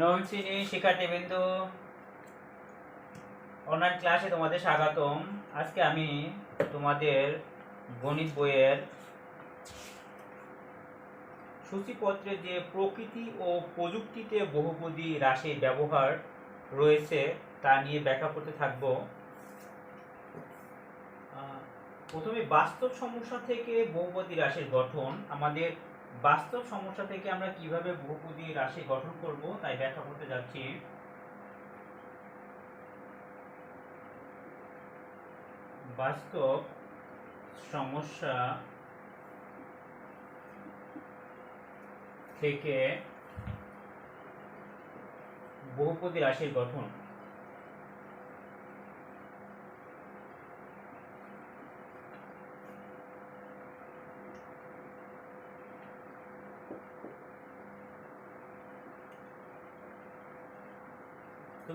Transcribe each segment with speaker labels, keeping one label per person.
Speaker 1: নবম শ্রেণি শিক্ষার্থীবৃন্দ অনলাইন ক্লাসে তোমাদের স্বাগতম। আজকে আমি তোমাদের গণিত বইয়ের সূচিপত্রে যে প্রকৃতি ও প্রযুক্তিতে বহুপদী রাশির ব্যবহার রয়েছে, তা নিয়ে ব্যাখ্যা করতে থাকব। প্রথমে বাস্তব সমস্যা থেকে বহুপদী রাশির গঠন, আমাদের বাস্তব সমস্যা থেকে আমরা কীভাবে বহুপদী রাশি গঠন করব তাই ব্যাখ্যা করতে যাচ্ছি। বাস্তব সমস্যা থেকে বহুপদী রাশির গঠন।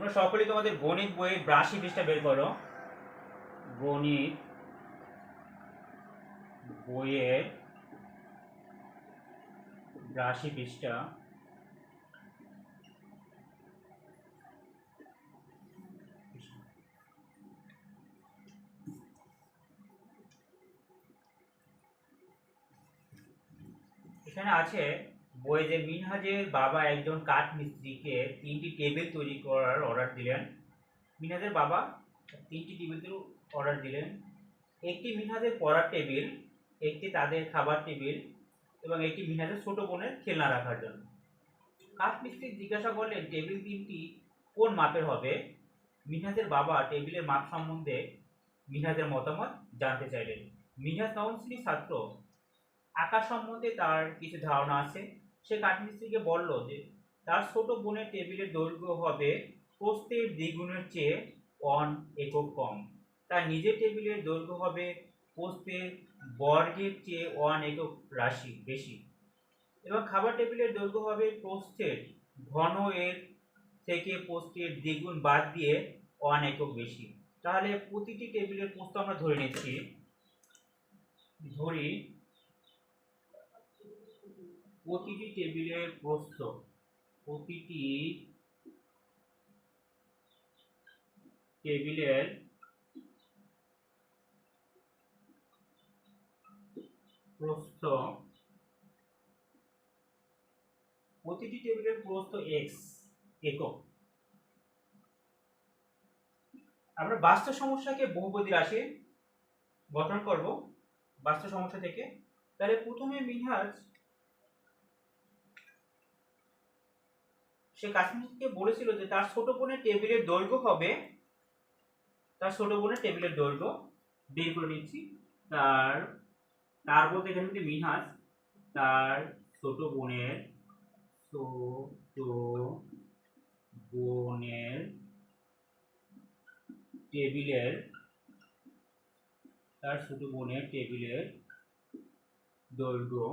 Speaker 1: তোমরা সকলেই তোমাদের গণিত বইয়ের ব্রাশি পৃষ্ঠা বের করো। গণিত বইয়ের ব্রাশি পৃষ্ঠা। এখানে আছে বইয়ে যে মিনহাজের বাবা একজন কাঠ মিস্ত্রিকে তিনটি টেবিল তৈরি করার অর্ডার দিলেন মিনহাজের বাবা তিনটি টেবিল অর্ডার দিলেন। একটি মিনহাজের পড়ার টেবিল একটি তাদের খাবার টেবিল এবং একটি মিনহাজের ছোট বোনের খেলনা রাখার জন্য। কাঠ মিস্ত্রি জিজ্ঞাসা করলেন টেবিল তিনটি কোন মাপের হবে? মিনহাজের বাবা টেবিলের মাপ সম্বন্ধে মিনহাজের মতামত জানতে চাইলেন। মিনহাজ নবম শ্রেণির ছাত্র, আকাশ সম্বন্ধে তার কিছু ধারণা আছে? সে কাঠমিস্ত্রিকে বলল যে, তার ছোট বোনের টেবিলের দৈর্ঘ্য হবে প্রস্থের দ্বিগুণের চেয়ে অন একক কম। তার নিজের টেবিলের দৈর্ঘ্য হবে প্রস্থের বর্গের চেয়ে ওয়ান একক রাশি বেশি। এবং খাবার টেবিলের দৈর্ঘ্য হবে প্রস্থের ঘন এর থেকে প্রস্থের দ্বিগুণ বাদ দিয়ে ওয়ান একক বেশি। তাহলে প্রতিটি টেবিলের প্রস্থ আমরা ধরে নিচ্ছি। ধরি প্রতিটি টেবিলের প্রস্থ প্রতিটি টেবিলের প্রস্থ, প্রতিটি টেবিলের প্রস্থ এক্স একক। আমরা বাস্তব সমস্যাকে বহুপদী রাশি গঠন করব বাস্তব সমস্যা থেকে। তাহলে প্রথমে মিনহাজ সে কাশ্মীরকে বলেছিল যে তার ছোট বোনের টেবিলের দৈর্ঘ্য হবে, তার ছোট বোনের টেবিলের দৈর্ঘ্য, বের করে নিচ্ছি। তার তার বলতে এখানে কিন্তু মিনহাজ তার ছোট বোনের ছোট বোনের টেবিলের, তার ছোট বোনের টেবিলের দৈর্ঘ্য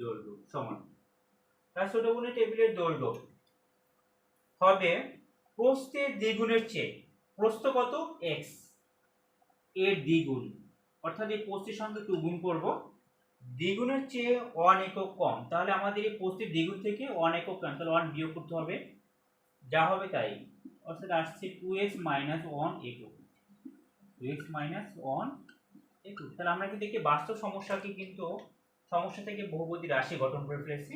Speaker 1: দৈর্ঘ্য সমান। বোনের টেবিলের দৈর্ঘ্য। হবে প্রস্থের দ্বিগুণের চেয়ে, প্রস্থ কত? এক্সের দ্বিগুণ। অর্থাৎ এই প্রস্থের সঙ্গে টু গুণ করব। দ্বিগুণের চেয়ে ওয়ান একক কম। তাহলে আমাদের এই প্রস্থের দ্বিগুণ থেকে ওয়ান একক কম। তাহলে ওয়ান বিয়োগ করতে হবে। যা হবে তাই। অর্থাৎ আসছে টু এক্স মাইনাস ওয়ান একক। টু এক্স মাইনাস ওয়ান একক। তাহলে আমরা কিন্তু একটি বাস্তব সমস্যাকে কিন্তু সমস্যা থেকে বহুপদী রাশি গঠন করে ফেলেছি।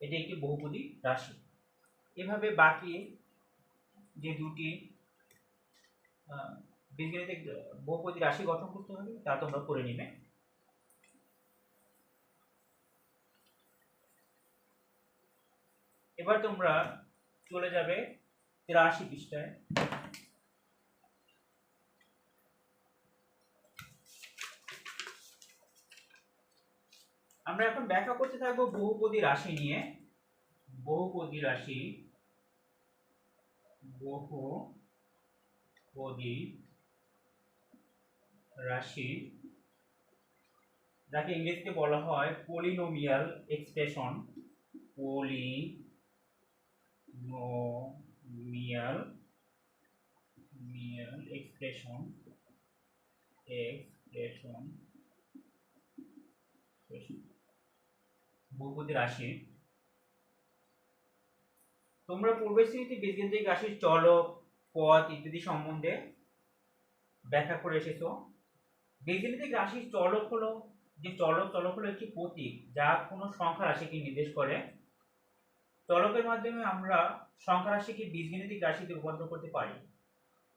Speaker 1: এটি একটি বহুপদী রাশি। এভাবে বাকি যে দুটি আহ, বীজগণিতে বহুপদী রাশি গঠন করতে হবে তা তোমরা করে নিবে। এবার তোমরা চলে যাবে তিরাশি পৃষ্ঠায়। আমরা এখন ব্যাখ্যা করতে থাকব বহুপদী রাশি নিয়ে। বহুপদী রাশি বহুপদী রাশি, যাকে ইংরেজিতে বলা হয় পলিনোমিয়াল এক্সপ্রেশন। পলিনোমিয়াল, মিয়াল এক্সপ্রেশন এক্সপ্রেশন। বহুপদী রাশি। তোমরা পূর্বের শ্রেণীতে বীজগণিতিক রাশির চলক, পথ ইত্যাদি সম্বন্ধে ব্যাখ্যা করে এসেছ। বীজগণিতিক রাশির চলক হলো, যে চলক চলক হলো একটি প্রতীক যা কোনো সংখ্যা রাশিকে নির্দেশ করে। চলকের মাধ্যমে আমরা সংখ্যা রাশিকে বীজগণিতিক রাশিতে রূপান্তর করতে পারি।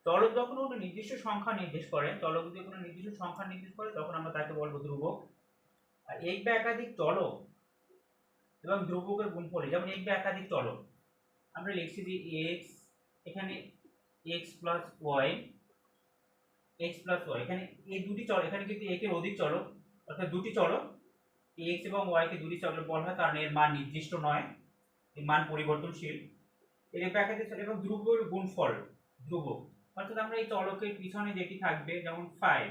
Speaker 1: চলক যখন কোনো নির্দিষ্ট সংখ্যা নির্দেশ করে, চলক যদি কোনো নির্দিষ্ট সংখ্যা নির্দেশ করে, তখন আমরা তাকে বলব ধ্রুবক। আর এক বা একাধিক চলক এবং ধ্রুবকের গুণফল যেমন এক বা একাধিক চলক আমরা লিখছি যে এক্স এখানে x plus y x plus y এখানে এই দুটি চলক এখানে কিন্তু একের অধিক চলক অর্থাৎ দুটি চলক এক্স এবং ওয়াইকে দুটি চলক বলা হয়, কারণ এর মান নির্দিষ্ট নয়, এর মান পরিবর্তনশীল। এর এক একাধিক চলক এবং ধ্রুবের গুণফল ধ্রুবক অর্থাৎ আমরা এই চলকের পিছনে যেটি থাকবে, যেমন ফাইভ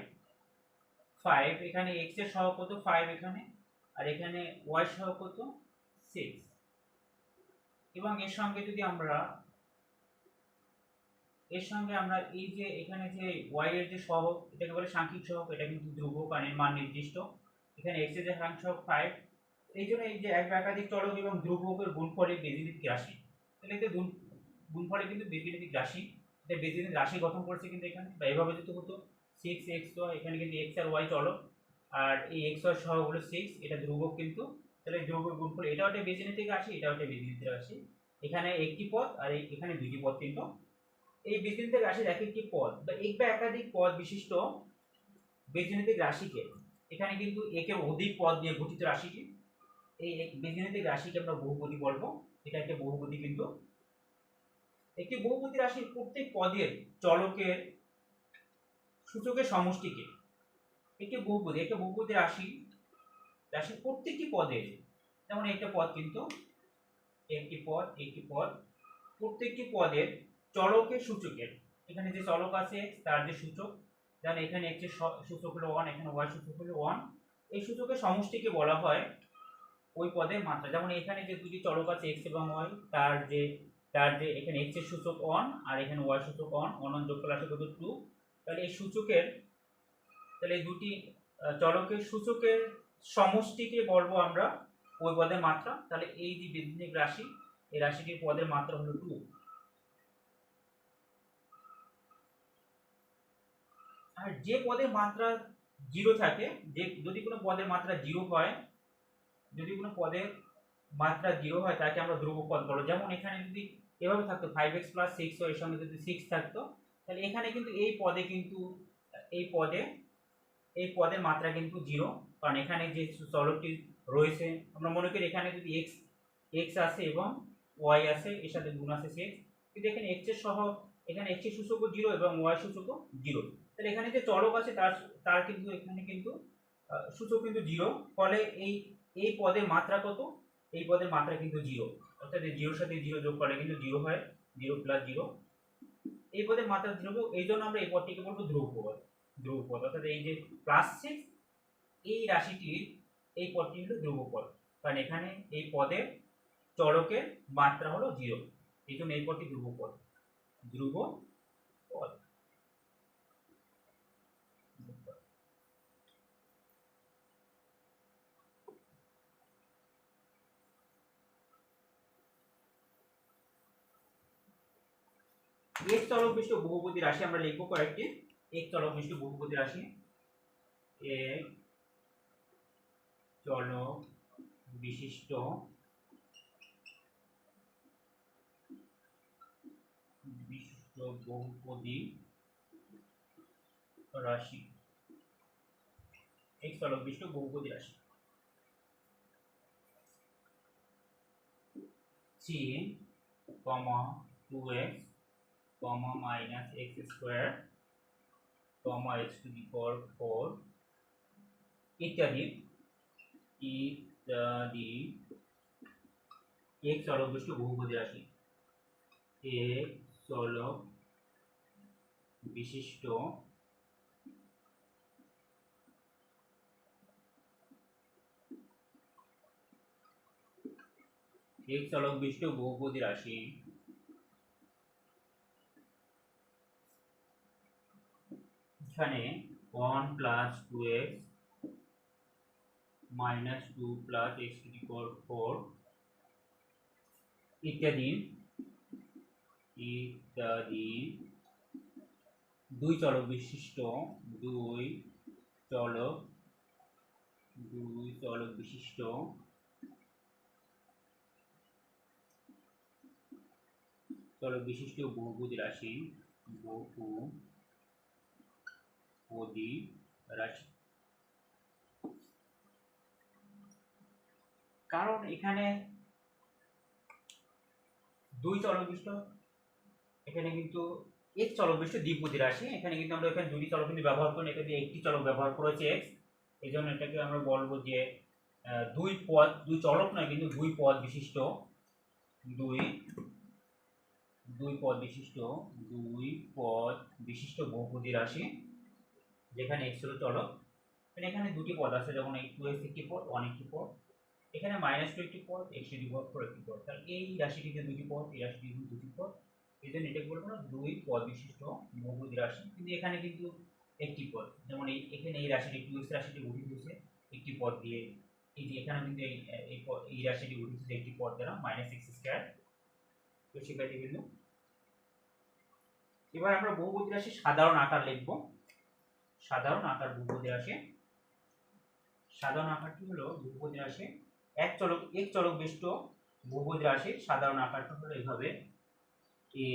Speaker 1: ফাইভ এখানে এক্সের সহগ কত? ফাইভ এখানে, আর এখানে ওয়াই সহগ কত? সিক্স এবং এর সঙ্গে যদি আমরা, এর সঙ্গে আমরা এই যে এখানে যে ওয়াই এর যে সহগ, এটাকে বলে সাংখ্যিক সহগ, এটা কিন্তু ধ্রুবক কারণ এর মান নির্দিষ্ট। এখানে এক্সের যে সাংখ্যিক সহগ ফাইভ এই জন্য এই যে এক একাধিক চলক এবং ধ্রুবকের গুণফলে বীজগণিতিক রাশি। তাহলে এতে গুণ, গুণফলে কিন্তু বীজগণিতিক রাশি। এটা বীজগণিত রাশি গঠন করছে কিন্তু এখানে, বা এভাবে যদি হতো সিক্স এক্স ওয়াই এখানে কিন্তু এক্স আর ওয়াই চলক। আর এই এক্স ওয়াই সহ হলো সিক্স এটা ধ্রুবক কিন্তু তাহলে ধ্রুবক গুণফল এটাও একটা বীজগণিতিক রাশি এটাও একটা বীজগণিতিক রাশি এখানে একটি পদ আর এখানে দুটি পদ কিন্তু এই বীজগণিতিক রাশির এক একটি পদ। বা এক বা একাধিক পদ বিশিষ্ট বীজগণিতিক রাশিকে এখানে কিন্তু একের অধিক পদ দিয়ে গঠিত রাশিটি এই এক- বীজগণিতিক রাশিকে আমরা বহুপদী বলব। এটা একটা বহুপদী কিন্তু একটি বহুপদী রাশির প্রত্যেক পদের চলকের সূচকের সমষ্টিকে একটি বহুপদী, একটা বহুপদী রাশি রাশির প্রত্যেকটি পদের, যেমন একটা পদ কিন্তু একটি পদ একটি পদ, প্রত্যেকটি পদের চলকের সূচকের, এখানে যে চলক আছে তার যে সূচক, যেমন এখানে একটি সূচক হলো ওয়ান এখানে ওয়াই সূচক হলো ওয়ান এই সূচকের সমষ্টিকে বলা হয় ওই পদের মাত্রা, যেমন এখানে যে দুটি চলক আছে এক্স এবং ওয়াই তার যে তার যে এখানে এক্সের সূচক অন আর এখানে ওয়াই সূচক অন অনন যোগ করলে আসে কত টু তাহলে এই সূচকের, তাহলে এই দুটি চলকের সূচকের সমষ্টিকে বলব আমরা ওই পদের মাত্রা। তাহলে এই যে বীজগণিতিক রাশি, এই রাশিটির পদের মাত্রা হলো টু আর যে পদের মাত্রা জিরো থাকে, যে যদি কোনো পদের মাত্রা জিরো হয়, যদি কোনো পদের মাত্রা জিরো হয়, তাকে আমরা ধ্রুব পদ বলো যেমন এখানে যদি এভাবে থাকতো ফাইভ এক্স প্লাস সিক্স এর সঙ্গে যদি সিক্স থাকতো, তাহলে এখানে কিন্তু এই পদে কিন্তু, এই পদে, এই পদের মাত্রা কিন্তু জিরো কারণ এখানে যে চলকটি রয়েছে, আমরা মনে করি এখানে যদি এক্স এক্স আছে এবং ওয়াই আছে এর সাথে গুণ আছে সিক্স কিন্তু এখানে এক্সের সহ, এখানে এক্সের সূচকও জিরো এবং ওয়াই সূচকও জিরো তাহলে এখানে যে চলক আছে তার তার কিন্তু এখানে কিন্তু সূচক কিন্তু জিরো ফলে এই এই পদের মাত্রা কত? এই পদের মাত্রা কিন্তু জিরো অর্থাৎ জিরোর সাথে জিরো যোগ করলে কিন্তু জিরো হয় জিরো প্লাস জিরো এই পদের মাত্রা ধ্রুব এই জন্য আমরা এই পদটিকে বলব ধ্রুব পদ ধ্রুব পদ, অর্থাৎ এই যে প্লাস সিক্স এই রাশিটির এই পদটি হলো ধ্রুব পদ কারণ এখানে এই পদের চলকের মাত্রা হলো জিরো এই জন্য এই পদটি ধ্রুব পদ ধ্রুব পদ এক চলক বিশিষ্ট বহুপদী রাশি আমরা লিখব কয়েকটি। এক চলক বিশিষ্ট বহুপদী রাশি। এক চলক বিশিষ্ট বিশিষ্ট বহুপদী রাশি। এক চলক বিশিষ্ট বহুপদী রাশি। Three comma two x x square comma x to the power 4 ইত্যাদি ইত্যাদি এক চলক বিশিষ্ট বহুপদী রাশি এক চলক বিশিষ্ট এক চলক বিশিষ্ট বহুপদী রাশি এখানে one plus two x minus two plus x two four ইত্যাদি ইত্যাদি। দুই চলক বিশিষ্ট, দুই চলক দুই চলক বিশিষ্ট। চলক বিশিষ্ট বহুপদী রাশি বহুপদী রাশি। কারণ এখানে দুই চলকবিষ্ট এখানে কিন্তু এক চলকবিষ্ট দ্বিপদী রাশি, এখানে কিন্তু আমরা এখানে দুটি চলক কিন্তু ব্যবহার করি এখানে একটি চলক ব্যবহার করেছি এক্স এই জন্য এটাকে আমরা বলব যে দুই পদ, দুই চলক নয়, কিন্তু দুই পদ বিশিষ্ট, দুই দুই পদ বিশিষ্ট, দুই পদ বিশিষ্ট বহুপদী রাশি, যেখানে এক্স হলো চলক। এখানে দুটি পদ আছে, যেমন টু এক্স একটি পদ ওয়ান একটি পদ। এখানে মাইনাস টু একটি পদ এক্স টু পদ ফোর একটি পদ তাহলে এই রাশিটিতে দুটি পদ, এই রাশিটিতে দুটি পদ। এই জন্য এটাকে বলব না দুই পদ বিশিষ্ট বহুপদী রাশি। কিন্তু এখানে কিন্তু একটি পদ। যেমন এই, এখানে এই রাশিটি টু এক্স রাশিটি গঠিত হয়েছে, একটি পদ দিয়ে। এই যে এখানে কিন্তু এই এই রাশিটি গঠিত হয়েছে, একটি পদ দ্বারা মাইনাস এক্স স্কোয়ার তো শিক্ষার্থী কিন্তু এবার আমরা বহুপদী রাশি সাধারণ আকার লিখব। সাধারণ আকার বহুপদী রাশি। সাধারণ আকারটি হলো বহুপদী রাশি এক চলক এক চলক বিশিষ্ট বহুপদী রাশির সাধারণ আকারটা হলো এইভাবে a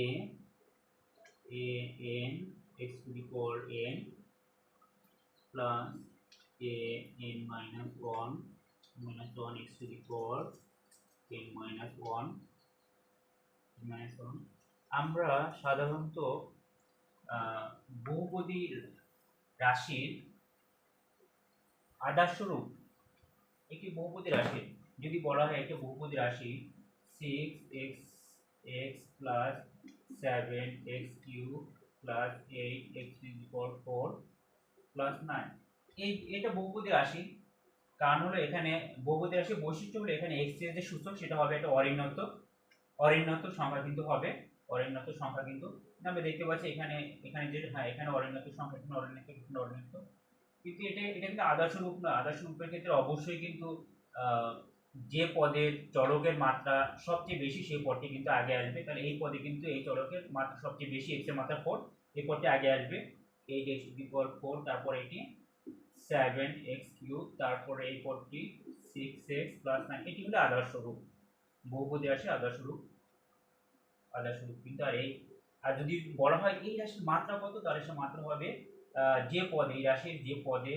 Speaker 1: a n x to the n plus a n minus one minus one x to the power n minus one minus one আমরা সাধারণত বহুপদী রাশির আদর্শরূপ একটি বহুপদী রাশি যদি বলা হয় একটা বহুপদী রাশি six x x plus seven x cube plus eight x four four plus nine এই, এটা বহুপদী রাশি। কারণ হলো এখানে বহুপদী রাশির বৈশিষ্ট্য হলো এখানে এক্সের যে সূচক, সেটা হবে একটা অরিণত অরিণত সংখ্যা কিন্তু হবে অরিণত সংখ্যা কিন্তু। আমরা দেখতে পাচ্ছি এখানে এখানে যে হ্যাঁ এখানে অরিণত সংখ্যা, এখানে অরিণত এখানে অরিণত কিন্তু এটা এটা কিন্তু আদর্শ রূপ না। আদর্শ রূপের ক্ষেত্রে অবশ্যই কিন্তু যে পদের চলকের মাত্রা সবচেয়ে বেশি, সেই পদটি কিন্তু আগে আসবে। তাহলে এই পদে কিন্তু এই চলকের মাত্রা সবচেয়ে বেশি, এক্সের মাত্রা ফোর এই পদটি আগে আসবে। এইট এক্স পর ফোর তারপর এটি সেভেন এক্স কিউ তারপরে এই পদটি সিক্স এক্স প্লাস নাইন এটি হলো আদর্শ রূপ। বহুপদী রাশি আদর্শ রূপ। আদর্শ রূপ কিন্তু আর এই আর যদি বলা হয় এই রাশির মাত্রা কত, তাহলে সে মাত্রা হবে যে পদে, এই রাশির যে পদে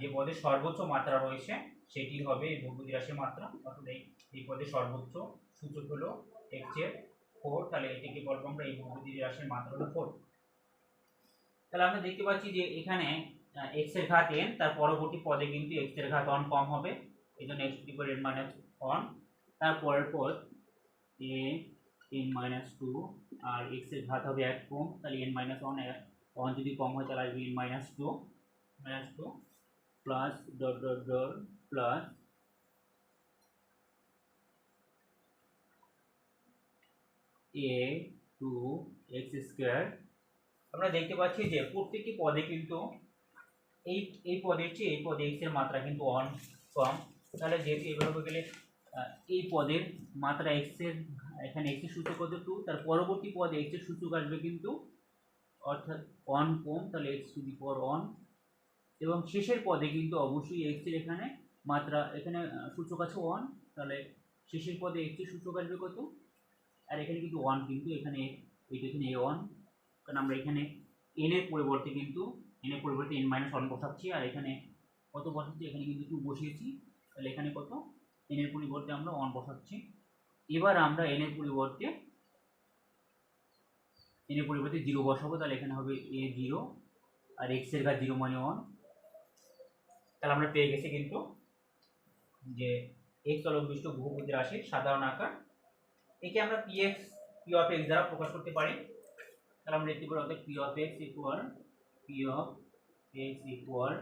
Speaker 1: যে পদে সর্বোচ্চ মাত্রা রয়েছে সেটি হবে এই বহুপদী রাশির মাত্রা, অর্থাৎ এই এই পদে সর্বোচ্চ সূচক হলো এক্সের ফোর তাহলে এটিকে বলব আমরা এই বহুপদী রাশির মাত্রা হলো ফোর তাহলে আমরা দেখতে পাচ্ছি যে এখানে এক্সের ঘাত এন তার পরবর্তী পদে কিন্তু এক্সের ঘাত অন কম হবে এই জন্য x the n minus one তার পরের পদ এ এন মাইনাস টু আর এক্সের ঘাত হবে এক কম, তাহলে এন মাইনাস ওয়ান ওয়ান যদি কম হয় তাহলে আসবে n minus two minus two plus dot dot dot plus a two x square. আমরা দেখতে পাচ্ছি যে প্রত্যেকটি পদে কিন্তু এই এই পদের চেয়ে এই পদে এক্সের মাত্রা কিন্তু অন কম। তাহলে যেহেতু এভাবে গেলে এই পদের মাত্রা এক্সের, এখানে এক্সের সূচক কত? টু তার পরবর্তী পদে এক্সের সূচক আসবে কিন্তু অর্থাৎ অন কম। তাহলে x to the power n এবং শেষের পদে কিন্তু অবশ্যই এক্সের এখানে মাত্রা এখানে সূচক আছে ওয়ান তাহলে শেষের পদে এর সূচক আসবে কত? আর এখানে কিন্তু ওয়ান কিন্তু এখানে এইটা এখানে এ ওয়ান কারণ আমরা এখানে এন এর পরিবর্তে কিন্তু এন এর পরিবর্তে এন মাইনাস ওয়ান বসাচ্ছি, আর এখানে কত বসাচ্ছি? এখানে কিন্তু টু বসিয়েছি, তাহলে এখানে কত? এন এর পরিবর্তে আমরা ওয়ান বসাচ্ছি। এবার আমরা এন এর পরিবর্তে এন এর পরিবর্তে জিরো বসাবো, তাহলে এখানে হবে এ জিরো আর এক্সের ঘাত জিরো মানে ওয়ান তাহলে আমরা পেয়ে গেছি কিন্তু যে এক্স চলক বিশিষ্ট বহুপদী রাশির সাধারণ আকার, একে আমরা P x P of x দ্বারা প্রকাশ করতে পারি। তাহলে আমরা লিখতে পারি অর্থাৎ P of x equal P of x equal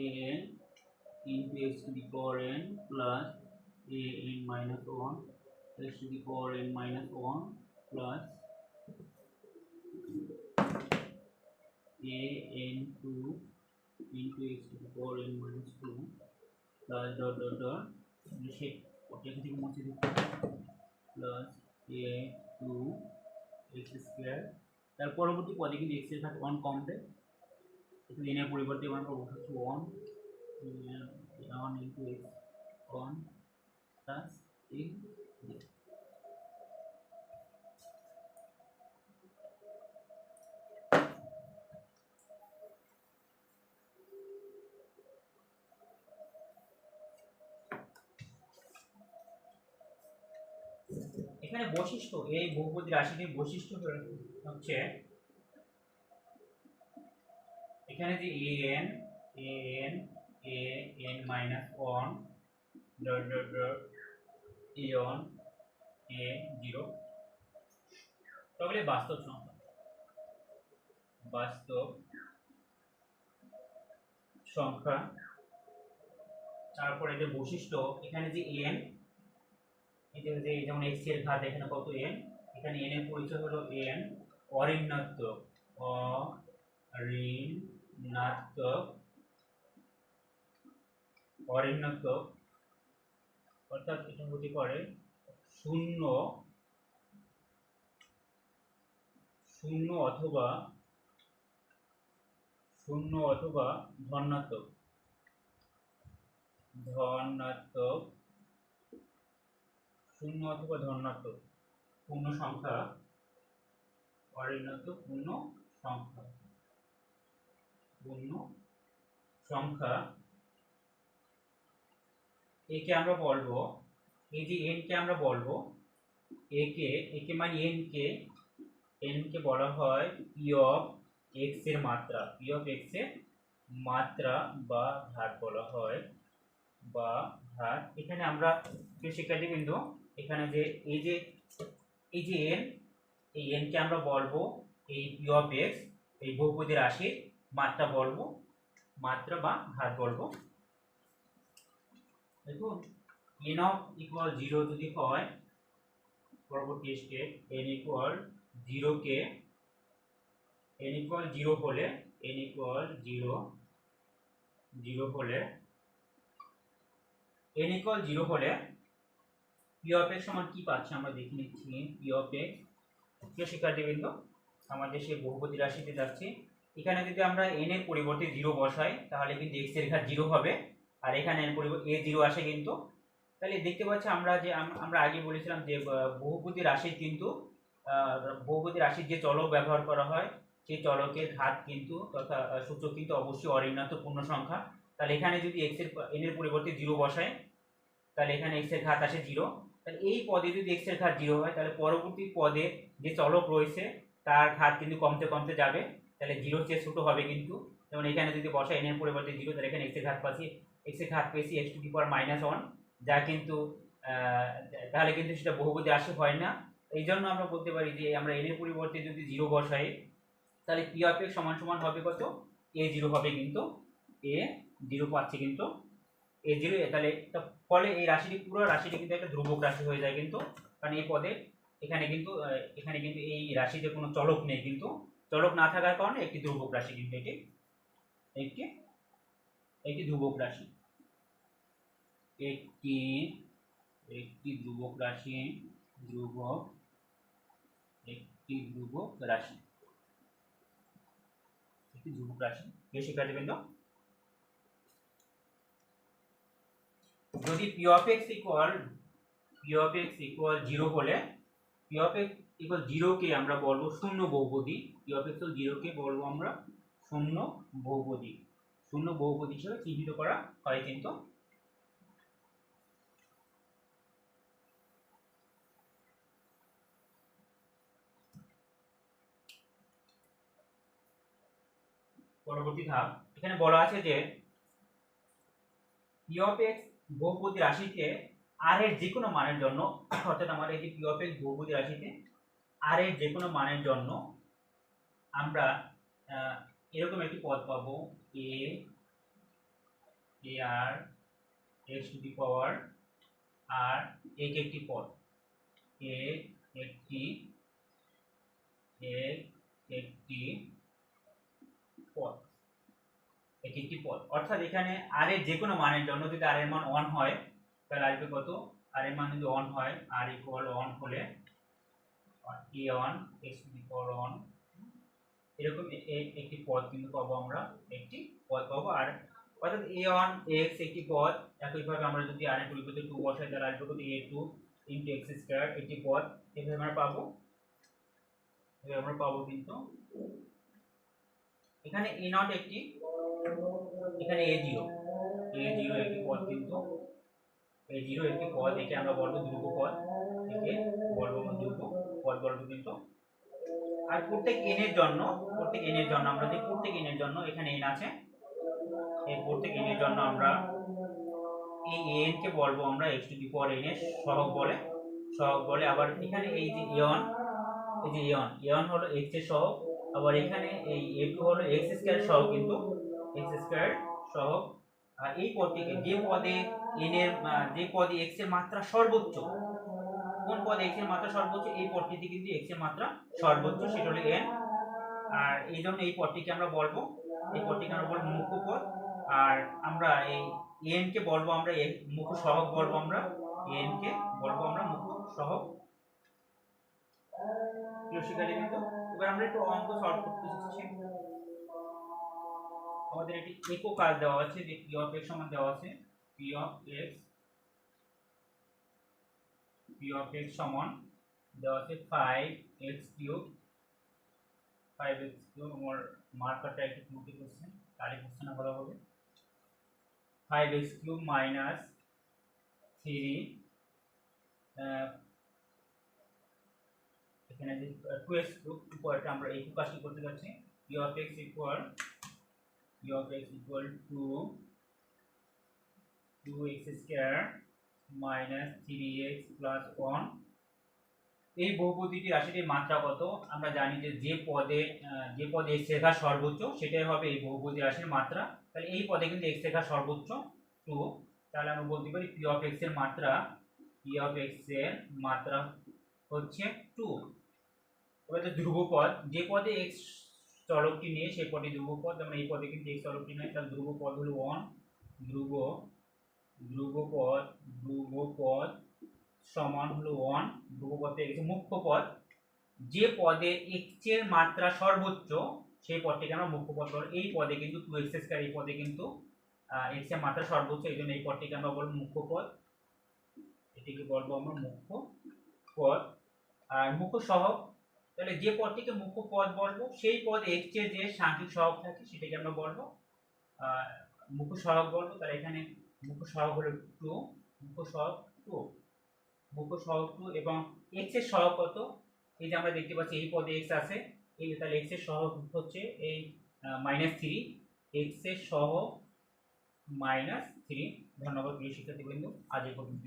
Speaker 1: a n into x to the power n plus a n minus one x to the power n minus one plus a n 2 into x to the power n minus 2 plus dot dot dot সে এখান থেকে মুছে দিচ্ছি plus a two x square তার পরবর্তী পদে কিন্তু এক্সের থাকে ওয়ান কম দেয়। এখানে এনের পরিবর্তে ওয়ান করব হচ্ছে one one into x one plus a এখানে বৈশিষ্ট্য, এই বহুপদী রাশিটির বৈশিষ্ট্য হচ্ছে এখানে যে a n a n a n minus one dot dot dot a one a zero তাহলে বাস্তব সংখ্যা। বাস্তব সংখ্যা। তারপরে যে বৈশিষ্ট্য, এখানে যে এ এন যে যেমন এক্সের ঘাত, এখানে কত এন এখানে এন এর পরিচয় হলো এন অঋণাত্মক অঋণাত্মক অঋণাত্মক, অর্থাৎ এটা হতে পারে শূন্য শূন্য অথবা শূন্য অথবা ধনাত্মক ধনাত্মক শূন্য অথবা ধনাত্মক? পূর্ণ সংখ্যা। অঋণাত্মক পূর্ণ সংখ্যা। পূর্ণ সংখ্যা। একে আমরা বলব, এই যে এন কে আমরা বলব একে একে মানে এন কে এন কে বলা হয় পি অফ এক্সের মাত্রা। পি অফ এক্সের মাত্রা বা ঘাত বলা হয়, বা ঘাত। এখানে আমরা প্রিয় শিক্ষার্থী বিন্দু এখানে যে, এই যে এই যে এন এই এন কে আমরা বলব এই পি অফ এক্স এই বহুপদী রাশির মাত্রা বলব, মাত্রা বা ঘাত বলব। দেখুন এন অফ ইকুয়াল জিরো যদি হয়, পরবর্তী স্টেপ এন ইকুয়াল জিরোকে এন ইকুয়াল জিরো হলে এন ইকুয়াল জিরো জিরো হলে এন ইকুয়াল জিরো হলে পি অফ এক্স সমান কি পাচ্ছি আমরা দেখে নিচ্ছি পি অফ এক্স প্রিয় শিক্ষার্থীবৃন্দ, আমাদের সেই বহুপতি রাশিতে যাচ্ছি। এখানে যদি আমরা এন এর পরিবর্তে জিরো বসাই, তাহলে কিন্তু এক্সের ঘাত জিরো হবে, আর এখানে এর পরিবর্তে এ জিরো আসে কিন্তু। তাহলে দেখতে পাচ্ছি আমরা যে আমরা আগে বলেছিলাম যে বহুপতি রাশির কিন্তু বহুপতি রাশির যে চলক ব্যবহার করা হয়, সেই চলকের ঘাত কিন্তু তথা সূচক কিন্তু অবশ্যই অঋণাত্মক পূর্ণ সংখ্যা। তাহলে এখানে যদি এক্সের এন এর পরিবর্তে জিরো বসায় তাহলে এখানে এক্সের ঘাত আসে জিরো তাহলে এই পদে যদি এক্সের ঘাত জিরো হয়, তাহলে পরবর্তী পদে যে চলক রয়েছে, তার ঘাত কিন্তু কমতে কমতে যাবে। তাহলে জিরোর চেয়ে ছোটো হবে কিন্তু। যেমন এখানে যদি বসা এন এর পরিবর্তে জিরো তাহলে এখানে এক্সের ঘাত পাচ্ছি। এক্সের ঘাত পেয়েছি x to the power minus one যা কিন্তু তাহলে কিন্তু সেটা বহুপদী রাশি হয় না। এই জন্য আমরা বলতে পারি যে, আমরা এন এর পরিবর্তে যদি জিরো বসাই, তাহলে পি অফ এক্স সমান সমান হবে কত? এ জিরো হবে কিন্তু এ জিরো পাচ্ছি কিন্তু এ জিরো তাহলে ফলে এই রাশিটি, পুরো রাশিটি কিন্তু একটা ধ্রুবক রাশি হয়ে যায় কিন্তু, কারণ এই পদে এখানে কিন্তু এখানে কিন্তু এই রাশিতে কোনো চলক নেই কিন্তু, চলক না থাকার কারণে একটি ধ্রুবক রাশি কিন্তু এটি, একটি একটি ধ্রুবক রাশি। একটি একটি ধ্রুবক রাশি, ধ্রুবক, একটি ধ্রুবক রাশি। একটি ধ্রুবক রাশি। প্রিয় শিক্ষার্থীবৃন্দ যদি P of x equal P of x equal zero হলে পি অফ এক্স ইকুয়াল জিরোকে আমরা বলব শূন্য বহুপদী। পি অফ এক্স জিরোকে বলব আমরা শূন্য বহুপদী। শূন্য বহুপদী হিসেবে চিহ্নিত করা হয় কিন্তু। পরবর্তী ধাপ। এখানে বলা আছে যে পি অফ এক্স বহুপদী রাশিতে আর এর যে কোনো মানের জন্য, অর্থাৎ আমার এই পি অফ এক্স বহুপদী রাশিতে আর এর যে কোনো মানের জন্য আমরা এরকম একটি পদ পাবো এ এ আর এক্স টু দি পাওয়ার আর এক একটি পদ। এ একটি এক একটি পদ। এটি একটি পদ। অর্থাৎ এখানে আর এর যে কোনো মানের জন্য যদি আর এর মান অন হয়, তাহলে আসবে কত? আর এর মান যদি অন হয় আর ইকুয়াল অন হলে a n x the n এরকম একটি পদ কিন্তু পাবো আমরা, একটি পদ পাবো। আর অর্থাৎ এ ওয়ান এক্স একটি পদ, একইভাবে আমরা যদি আর এর পরিবর্তে টু বসাই, তাহলে আসবে কত? A two into x square একটি পদ। এভাবে আমরা পাবো। এভাবে আমরা পাবো কিন্তু এখানে এ নট একটি, এখানে এ জিরো এ জিরো একটি পদ কিন্তু এ জিরো একটি পদ একে আমরা বলব ধ্রুব পদ। একে বলব ধ্রুব পদ বলব কিন্তু। আর প্রত্যেক এন এর জন্য, প্রত্যেক এন এর জন্য আমরা যে প্রত্যেক এন এর জন্য এখানে এন আছে, এই প্রত্যেক এন এর জন্য আমরা এই এন কে বলব আমরা x to the power n এর সহগ বলে। সহগ বলে আবার এখানে এই যে এন এই যে এন এন হলো এক্সের সহগ। আবার এখানে এই এ টু হলো এক্স স্কয়ার সহগ কিন্তু এক্স স্কয়ার আর এই পদটিকে যে পদে এন এর যে পদে এক্সের মাত্রা সর্বোচ্চ, কোন পদে এক্সের মাত্রা সর্বোচ্চ? এই পদটিতে কিন্তু এক্সের মাত্রা সর্বোচ্চ, সেটা হলো এন আর এই জন্য এই পদটিকে আমরা বলব, এই পদটিকে আমরা বলব মুখ্য পদ। আর আমরা এই এন কে বলব আমরা মুখ্য সহগ বলব আমরা এন কে বলব আমরা মুখ্য সহগ কিন্তু আমরা একটু অঙ্ক সলভ করতে শিখছি। আমাদের এটি একক কাজ দেওয়া আছে, যে পি অফ এক্স সমান দেওয়া আছে। P of x P of x সমান দেওয়া আছে five x cube five x cube আমার মার্কারটা একটু ত্রুটি করছে তাহলে কোশ্চেনটা ভালো হবে। Five x cube minus three এখানে যে টু এক্স কিউব উপরটা আমরা এই কাজটি করতে যাচ্ছি P of x equal P of x equal two two x square minus three x plus one এই বহুপদীটি রাশিটির মাত্রা কত? আমরা জানি যে যে পদে যে পদে এক্স রেখা সর্বোচ্চ, সেটাই হবে এই বহুপদী রাশির মাত্রা। তাহলে এই পদে কিন্তু এক্স রেখা সর্বোচ্চ টু তাহলে আমরা বলতে পারি পি অফ এক্সের মাত্রা পি অফ এক্সের মাত্রা হচ্ছে টু যে ধ্রুবপদ, যে পদে এক্স চলকটি নিয়ে সেই পদে ধ্রুবপদ আমরা এই পদে কিন্তু এক্স চলকটি নেই, তাহলে ধ্রুবপদ হলো ওয়ান ধ্রুব, ধ্রুবপদ ধ্রুবপদ সমান হলো ওয়ান ধ্রুবপদ গেছে মুখ্য পদ। যে পদে এক্সের মাত্রা সর্বোচ্চ, সেই পদটিকে আমরা মুখ্য পদ বলব এই পদে কিন্তু টু এক্স স্কয়ার এই পদে কিন্তু এক্সের মাত্রা সর্বোচ্চ, এই জন্য এই পদটিকে আমরা বলব মুখ্য পদ। এটিকে বলব আমরা মুখ্য পদ। আর মুখ্য সহগ তাহলে যে পদটিকে মুখ্য পদ বলব, সেই পদ এক্সের যে সাংখ্যিক সহগ থাকে সেটাকে আমরা বলব। মুখ্য সহগ বলব, তাহলে এখানে মুখ্য সহগ হলো টু মুখ্য সহগ টু মুখ্য সহগ টু এবং এক্সের সহগ কত? এই যে আমরা দেখতে পাচ্ছি, এই পদে এক্স আছে, এই যে তাহলে এক্সের সহগ হচ্ছে এই মাইনাস থ্রি এক্সের সহগ মাইনাস থ্রি ধন্যবাদ প্রিয় শিক্ষার্থীবৃন্দ, আজ এই পর্যন্ত